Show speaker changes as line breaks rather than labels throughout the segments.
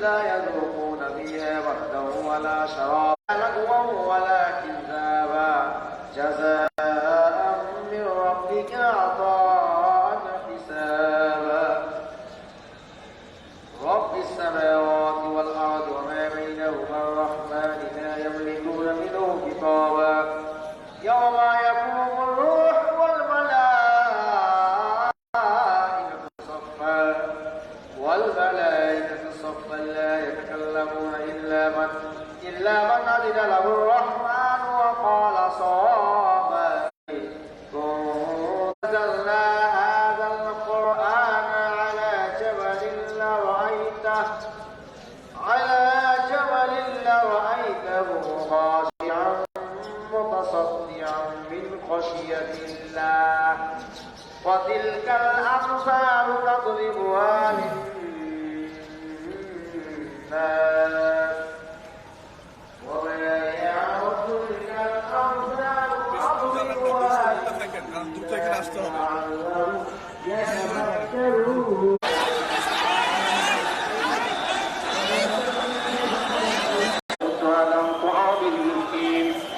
لا يذوقون فيها بردا ولا شرابا ولا كذابا جزاء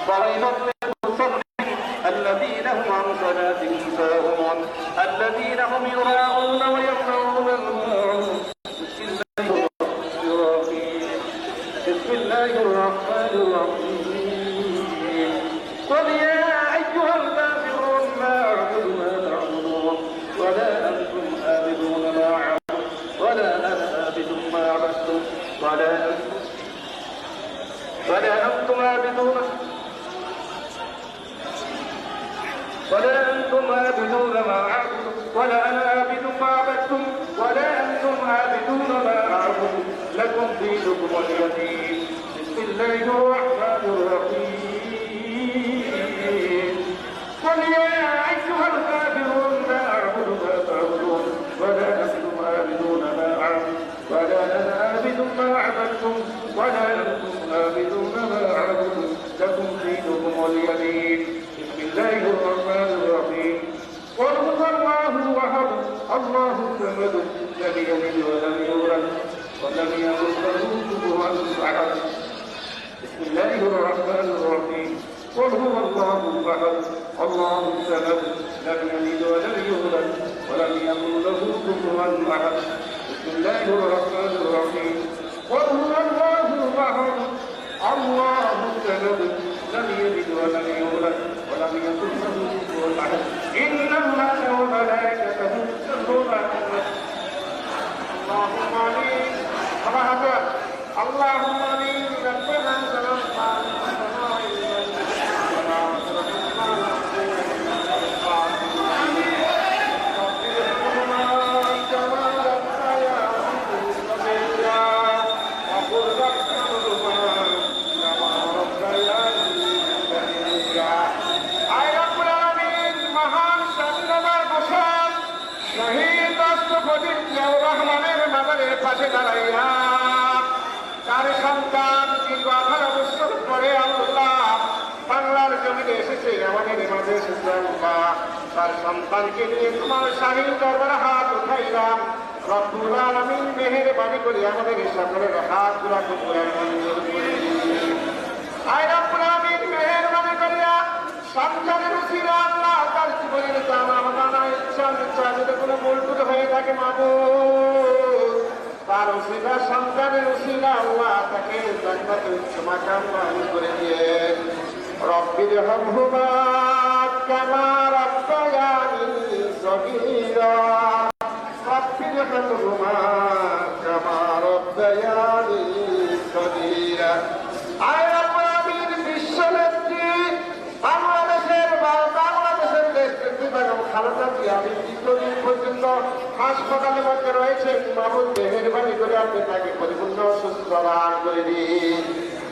لعلهم
للمصلين الذين هم عن صلاتهم ساهون الذين هم يراءون ويمنعون الماعون بسم الله الرحمن الرحيم قل يا أيها الكافرون لا اعبد ما تعبدون ولا أنتم عابدون ما اعبد ولا أنا عابد ما عبدتم ولا أنتم ولا أنتم عابدون ولا أنتم عابدون ما أعبد ولا أنا عابد ما عبدتم ولا أنتم عابدون ما أعبد لكم دينكم ولي بسم الله الرحمن الرحيم. قل يا أيها الكافرون لا أعبد ما تعبدون ولا أنتم عابدون ما أعبد ولا أنا عابد ما عبدتم ولا أنتم الله أحد بسم الله الرحمن الرحيم قل هو الله أحد الله الصمد لم يلد ولم يولد ولم يكن له كفوا أحد إن الله وملائكته يصلون على النبي اللهم آمين اللهم آمين ربنا سلام عليك পাশে দাঁড়াইয়া, তার সন্তান দীর্ঘ আঠারো বছর পরে আল্লাহ? বাংলার জমিতে এসেছে আমাদের মাঝে এসেছে তার সন্তানকে নিয়ে তোমার শাহীন দরবার হাত উঠাইলাম। রব্বুল আলামিন আমাদের হাতগুলা ইচ্ছা ইচ্ছা যদি কোনো মূলটুট হয়ে থাকে, মাবুদ। তার উসিলা সন্তানের উসিলা আল্লাহ তাকে জান্নাতে উচ্চ মাকাম করে দিয়ে রব্বির হামহুমা কামা রাব্বায়ানি সগীরা। বাংলাদেশের দেশ বেগম আমি পর্যন্ত হাসপাতালের মধ্যে রয়েছে মাহমুদ মেহরবানি করে আপনি তাকে পরিপূর্ণ সুস্থ দান করে দিন।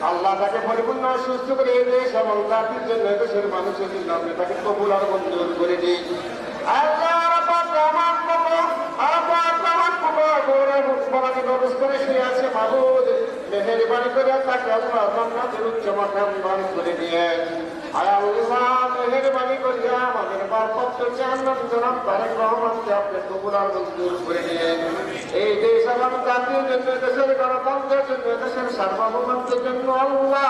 আল্লাহ তাকে পরিপূর্ণ সুস্থ করে দেশ এবং জাতির জন্য দেশের মানুষের জন্য আপনি তাকে কবুল আর মঞ্জুর করে দিন। আল্লাহ আল্লাহ করে তাকে আল্লাহ জান্নাতের উচ্চ মাকাম করে দিয়ে আমাদের করে নিয়ে এই দেশের
সার্বভৌমত্বের জন্য আল্লাহ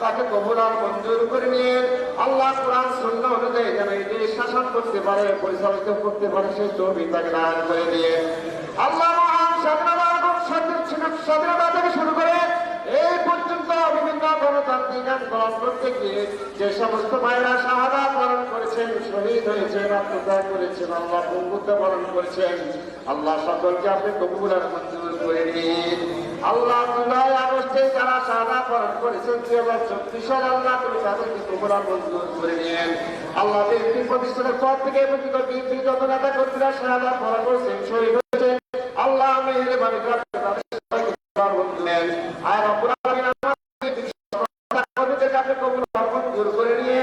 তাকে কবুল আর মঞ্জুর করে নিয়ে আল্লাহ কোরআন শূন্য অনুযায়ী যেন এই দেশ শাসন করতে পারে পরিচালিত করতে পারে সেই তৌফিক তাকে দান করে দিয়ে আল্লাহ স্বাধীনতা থেকে শুরু করে বিভিন্ন গণতান্ত্রিক আন্দোলন করতে গিয়ে যে সমস্ত মায়েরা শাহাদা পালন করেছেন শহীদ হয়েছেন আত্মত্যাগ করেছেন আল্লাহ বন্ধুত্ব পালন করেছেন আল্লাহ সকলকে আপনি কবুল আর মঞ্জুর করে নিন আল্লাহ জুলাই আগস্টে যারা শাহাদা পালন করেছেন দুই হাজার চব্বিশ সাল আল্লাহ তুমি তাদেরকে আর মঞ্জুর করে নিন আল্লাহ বিএনপি প্রতিষ্ঠানের পর থেকে বিএনপি যত নেতা কর্মীরা শাহাদা পালন করেছেন শহীদ হয়েছেন আল্লাহ সবাইকে কবুল আর মঞ্জুর নেন। আর অপরাধীরা আমাদেরকে আপনি কবুল আর মঞ্জুর করে নিয়ে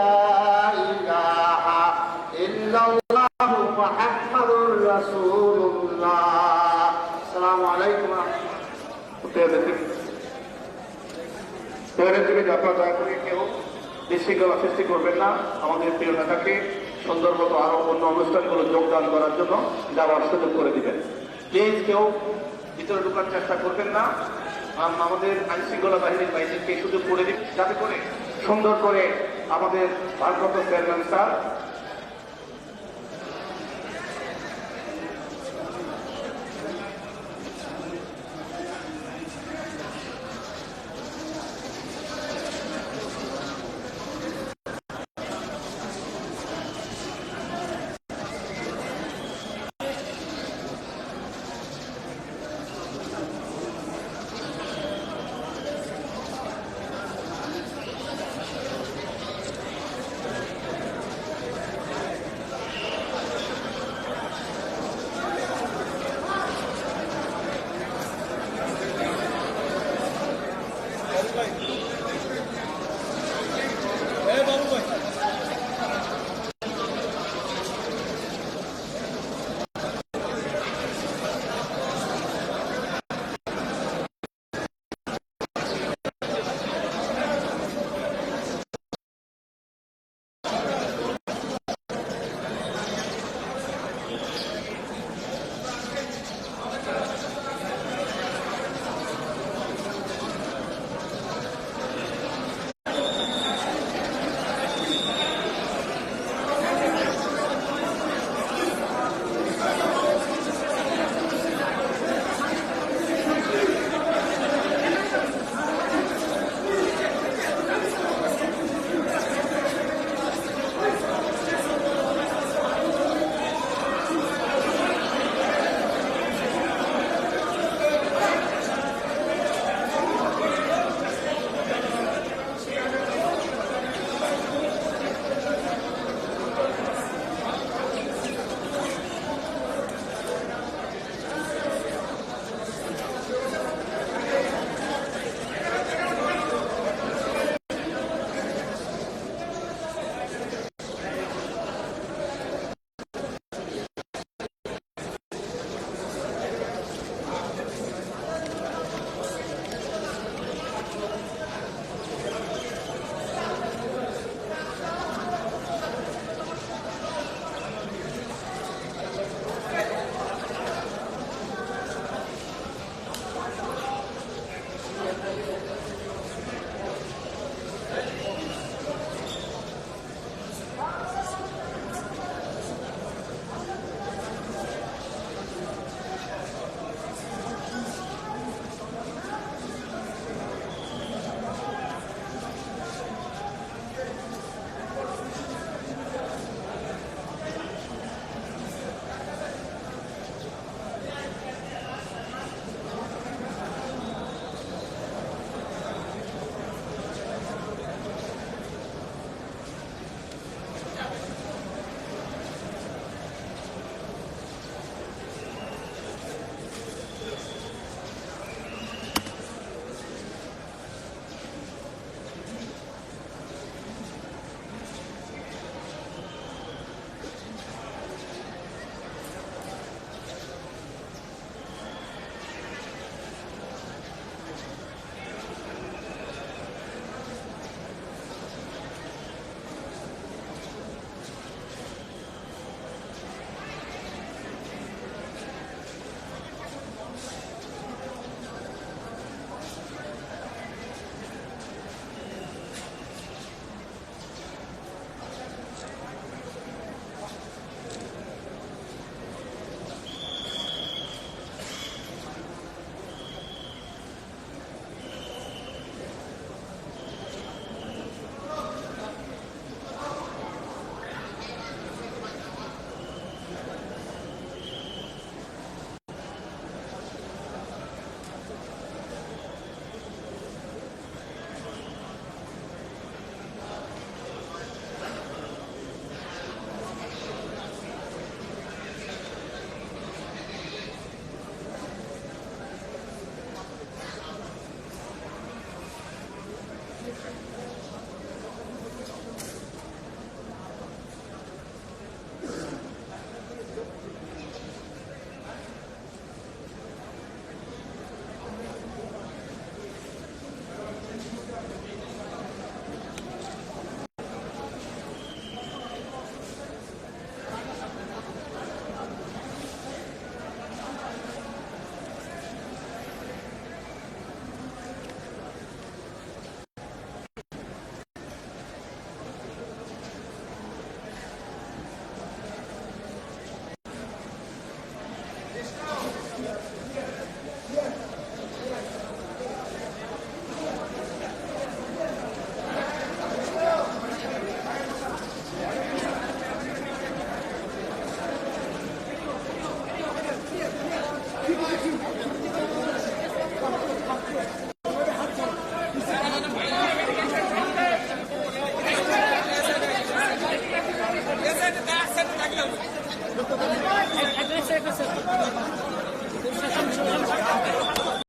শহরের দিকে যাত্রা দয়া করে কেউ বিশৃঙ্খলা সৃষ্টি করবেন না। আমাদের প্রিয় নেতাকে সুন্দর মতো আরও অন্য অনুষ্ঠানগুলো যোগদান করার জন্য যাওয়ার সুযোগ করে দিবেন। প্লিজ কেউ ভিতরে ঢুকার চেষ্টা করবেন না। আম, আমাদের আইন শৃঙ্খলা বাহিনীর বাইরে সুযোগ করে দিন। যাতে করে সুন্দর করে আমাদের ভারপ্রাপ্ত চেয়ারম্যান স্যার
Thank you.